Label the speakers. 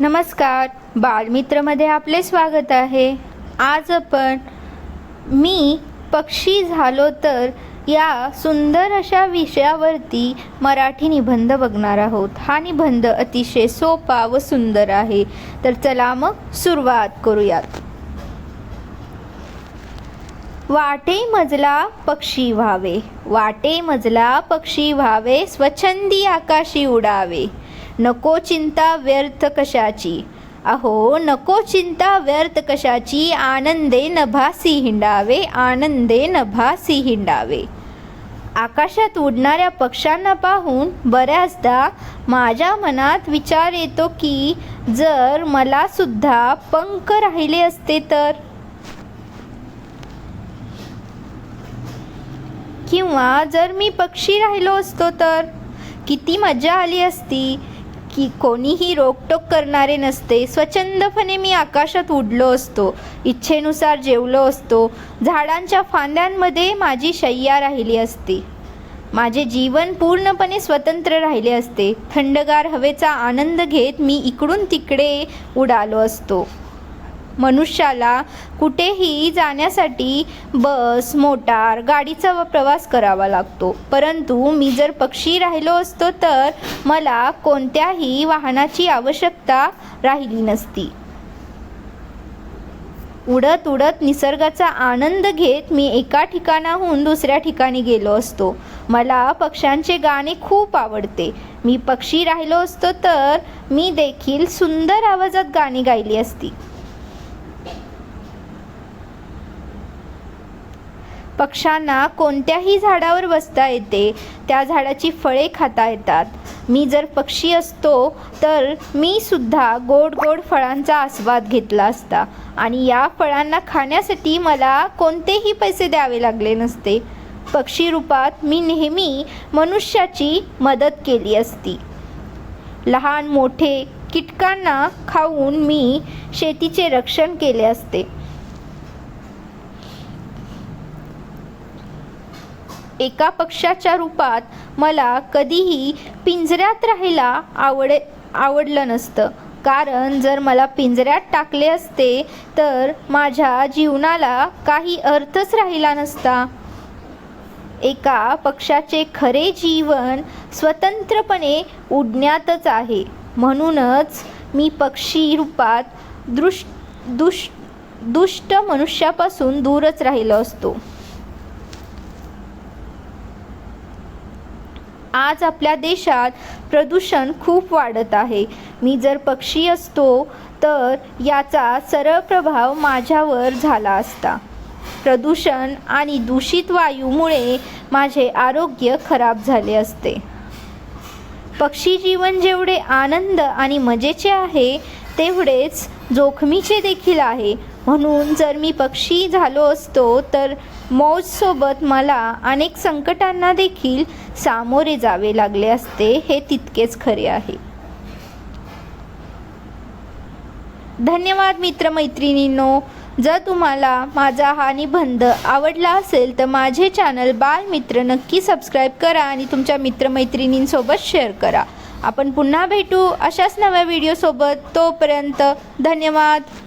Speaker 1: नमस्कार. बालमित्रमध्ये आपले स्वागत आहे. आज आपण मी पक्षी झालो तर या सुंदर अशा विषयावरती मराठी निबंध बघणार आहोत. हा निबंध अतिशय सोपा व सुंदर आहे. तर चला मग सुरुवात करूयात. वाटे मजला पक्षी व्हावे. वाटे मजला पक्षी व्हावे. स्वच्छंदी आकाशी उडावे. नको चिंता व्यर्थ कशाची? अहो नको चिंता व्यर्थ कशाची? आनंदे नभासी हिंडावे आनंदे नभासी हिंडावे. आकाशात उडणाऱ्या पक्ष्यांना पाहून बऱ्याचदा माझ्या मनात विचार येतो की जर मला सुद्धा पंख राहिले असते तर? किंवा जर मी पक्षी राहिलो असतो तर? किती मजा आली असती. की कोणीही रोकटोक करणारे नसते. स्वच्छंदपणे मी आकाशात उडलो असतो. इच्छेनुसार जेवलो असतो. झाडांच्या फांद्यांमध्ये माझी शय्या राहिली असती. माझे जीवन पूर्णपणे स्वतंत्र राहिले असते. थंडगार हवेचा आनंद घेत मी इकडून तिकडे उडालो असतो. मनुष्याला कुठेही जाण्यासाठी बस मोटार गाडीचा व प्रवास करावा लागतो. परंतु मी जर पक्षी राहिलो असतो तर मला कोणत्याही वाहनाची आवश्यकता राहिली नसती. उडत उडत निसर्गाचा आनंद घेत मी एका ठिकाणाहून दुसऱ्या ठिकाणी गेलो असतो. मला पक्ष्यांचे गाणे खूप आवडते. मी पक्षी राहिलो असतो तर मी देखील सुंदर आवाजात गाणी गायली असती. पक्ष्यांना कोणत्याही झाडावर बसता येते त्या झाडाची फळे खाता येतात. मी जर पक्षी असतो तर मी सुद्धा गोड गोड फळांचा आस्वाद घेतला असता आणि या फळांना खाण्यासाठी मला कोणतेही पैसे द्यावे लागले नसते. पक्षी रूपात मी नेहमी मनुष्याची मदत केली असती. लहान मोठे कीटकांना खाऊन मी शेतीचे रक्षण केले असते. एका पक्षाच्या रूपात मला कधीही पिंजऱ्यात राहायला आवडे आवडलं नसतं. कारण जर मला पिंजऱ्यात टाकले असते तर माझ्या जीवनाला काही अर्थच राहिला नसता. एका पक्षाचे खरे जीवन स्वतंत्रपणे उडण्यातच आहे. म्हणूनच मी पक्षी रूपात दृष्ट दुष्ट दुष्ट मनुष्यापासून दूरच राहिलो असतो. आज आपल्या देशात प्रदूषण खूप वाढत आहे. मी जर पक्षी असतो तर याचा सरळ प्रभाव माझ्यावर झाला असता. प्रदूषण आणि दूषित वायूमुळे माझे आरोग्य खराब झाले असते. पक्षी जीवन जेवढे आनंद आणि मजेचे आहे तेवढेच जोखमीचे देखील आहे. म्हणून जर मी पक्षी झालो असतो तर मौजसोबत मला अनेक संकटांना देखील सामोरे जावे लागले असते हे तितकेच खरे आहे. धन्यवाद मित्रमैत्रिणींनो. जर तुम्हाला माझा हा निबंध आवडला असेल तर माझे चॅनल बालमित्र नक्की सबस्क्राईब करा आणि तुमच्या मित्रमैत्रिणींसोबत शेअर करा. आपण पुन्हा भेटू अशाच नव्या व्हिडिओसोबत. तोपर्यंत धन्यवाद.